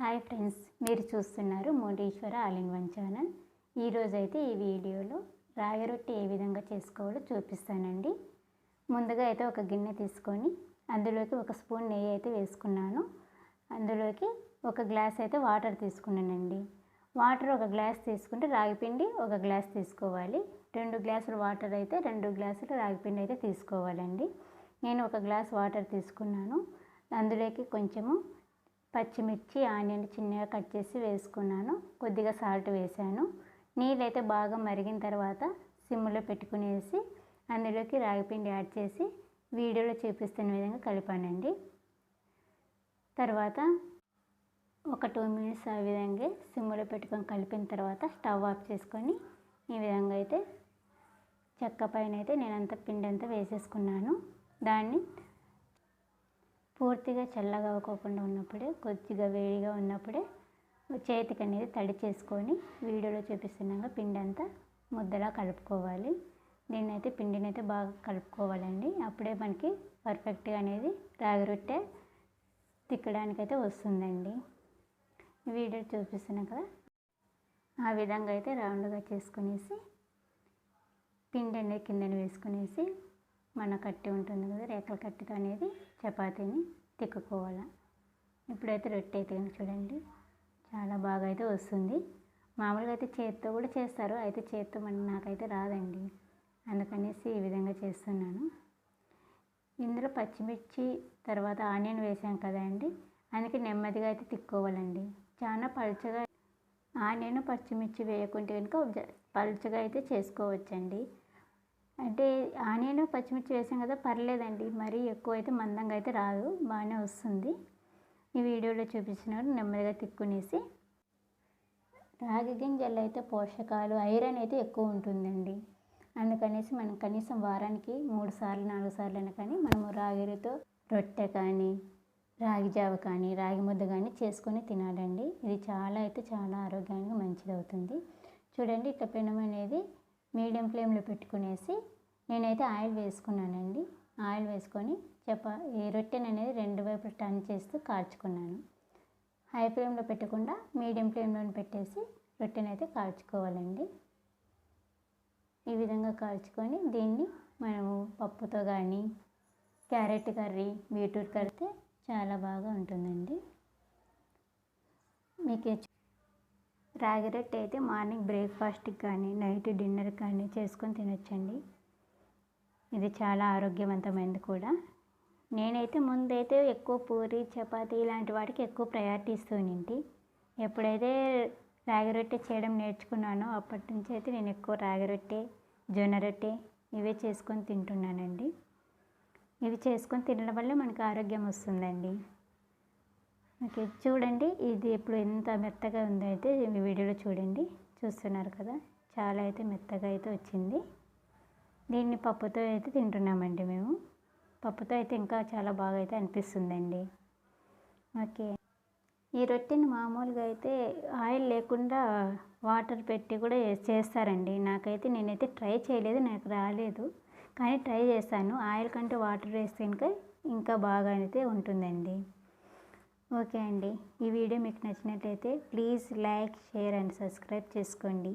Hi friends మీరు చూస్తున్నారు Modishwara all in one channel ఈరోజైతే ఈ వీడియోలో రాగి రొట్టె ఏ విధంగా చేసుకోవాలో చూపిస్తానండి. ముందుగా అయితే ఒక గిన్నె తీసుకొని అందులోకి ఒక స్పూన్ నెయ్యి అయితే వేసుకున్నాను. అందులోకి ఒక గ్లాస్ అయితే వాటర్ తీసుకున్నానండి. వాటర్ ఒక గ్లాస్ తీసుకుంటే రాగిపిండి ఒక గ్లాస్ తీసుకోవాలి. రెండు గ్లాసులు వాటర్ అయితే రెండు గ్లాసులు రాగిపిండి అయితే తీసుకోవాలండి. నేను ఒక గ్లాస్ వాటర్ తీసుకున్నాను. అందులోకి కొంచెము పచ్చిమిర్చి ఆనియన్ చిన్నగా కట్ చేసి వేసుకున్నాను. కొద్దిగా సాల్ట్ వేసాను. నీళ్ళైతే బాగా మరిగిన తర్వాత సిమ్లో పెట్టుకునేసి అందులోకి రాగిపిండి యాడ్ చేసి వీడియోలో చూపిస్తున్న విధంగా కలిపానండి. తర్వాత ఒక టూ మినిట్స్ ఆ విధంగా సిమ్లో పెట్టుకొని కలిపిన తర్వాత స్టవ్ ఆఫ్ చేసుకొని ఈ విధంగా అయితే చెక్క పైన అయితే నేను అంత పిండి అంతా వేసేసుకున్నాను. దాన్ని పూర్తిగా చల్లగా అవ్వకోకుండా ఉన్నప్పుడే కొద్దిగా వేడిగా ఉన్నప్పుడే చేతికి అనేది తడి చేసుకొని వీడియోలో చూపిస్తున్నాగా పిండి అంతా ముద్దలా కలుపుకోవాలి. దీన్ని అయితే పిండిని అయితే బాగా కలుపుకోవాలండి. అప్పుడే మనకి పర్ఫెక్ట్గా అనేది రాగి రొట్టె తిక్కడానికైతే వస్తుందండి. వీడియో చూపిస్తున్నాం కదా ఆ విధంగా అయితే రౌండ్గా చేసుకునేసి పిండి అనేది కిందన వేసుకునేసి మన కట్టి ఉంటుంది కదా రేకల కట్టితో అనేది చపాతీని తిక్కుకోవాలి. ఇప్పుడైతే రొట్టె అయితే చూడండి. చాలా బాగా అయితే వస్తుంది. మామూలుగా అయితే చేత్తో కూడా చేస్తారు అయితే చేత్తో మన నాకైతే రాదండి. అందుకనేసి ఈ విధంగా చేస్తున్నాను. ఇందులో పచ్చిమిర్చి తర్వాత ఆనియన్ వేసాం కదండి అందుకే నెమ్మదిగా అయితే తిక్కోవాలండి. చాలా పలుచగా ఆనియన్ పచ్చిమిర్చి వేయకుంటే కనుక పలుచగా అయితే చేసుకోవచ్చండి. అంటే ఆనియన్ పచ్చిమిర్చి వేసాం కదా పర్లేదండి. మరీ ఎక్కువ అయితే మందంగా అయితే రాదు. బాగానే వస్తుంది. ఈ వీడియోలో చూపించినట్టు నెమ్మదిగా తిక్కునేసి. రాగి గింజల్లో అయితే పోషకాలు ఐరన్ అయితే ఎక్కువ ఉంటుందండి. అందుకనేసి మనం కనీసం వారానికి మూడు సార్లు నాలుగు సార్లు అయినా కానీ మనము రాగిరితో రొట్టె కానీ రాగి జావ కానీ రాగి ముద్ద కానీ చేసుకొని తినాలండి. ఇది చాలా అయితే చాలా ఆరోగ్యానికి మంచిది అవుతుంది చూడండి ఇట్లా పెనం అనేది మీడియం ఫ్లేమ్లో పెట్టుకునేసి నేనైతే ఆయిల్ వేసుకున్నానండి. ఆయిల్ వేసుకొని చపా ఈ రొట్టెని అనేది రెండు వైపులు టర్న్ చేస్తూ కాల్చుకున్నాను. హై ఫ్లేమ్లో పెట్టకుండా మీడియం ఫ్లేమ్లో పెట్టేసి రొట్టెని అయితే కాల్చుకోవాలండి. ఈ విధంగా కాల్చుకొని దీన్ని మనము పప్పుతో కానీ క్యారెట్ కర్రీ బీట్రూట్ కర్రీ చాలా బాగా ఉంటుందండి. మీకు రాగి రొట్టె అయితే మార్నింగ్ బ్రేక్ఫాస్ట్కి కానీ నైట్ డిన్నర్ కానీ చేసుకొని తినొచ్చండి. ఇది చాలా ఆరోగ్యవంతమైనది కూడా. నేనైతే ముందైతే ఎక్కువ పూరి చపాతి ఇలాంటి వాటికి ఎక్కువ ప్రయారిటీ ఇస్తుంటి ఎప్పుడైతే రాగి రొట్టె చేయడం నేర్చుకున్నానో అప్పటి నుంచి అయితే నేను ఎక్కువ రాగి రొట్టె జొన్న రొట్టె ఇవే చేసుకొని తింటున్నానండి. ఇవి చేసుకొని తినడం వల్ల మనకు ఆరోగ్యం వస్తుందండి. ఓకే చూడండి. ఇది ఇప్పుడు ఎంత మెత్తగా ఉందో అయితే వీడియోలో చూడండి. చూస్తున్నారు కదా? చాలా అయితే మెత్తగా అయితే వచ్చింది. దీన్ని పప్పుతో అయితే తింటున్నామండి మేము. పప్పుతో అయితే ఇంకా చాలా బాగా అయితే అనిపిస్తుందండి. ఓకే. ఈ రొట్టెని మామూలుగా అయితే ఆయిల్ లేకుండా వాటర్ పెట్టి కూడా చేస్తారండి. నాకైతే నేనైతే ట్రై చేయలేదు నాకు రాలేదు. కానీ ట్రై చేస్తాను. ఆయిల్ కంటే వాటర్ వేస్తే ఇంకా ఇంకా బాగా అయితే ఉంటుందండి. ఓకే అండి. ఈ వీడియో మీకు నచ్చినట్లయితే please like share and subscribe చేసుకోండి.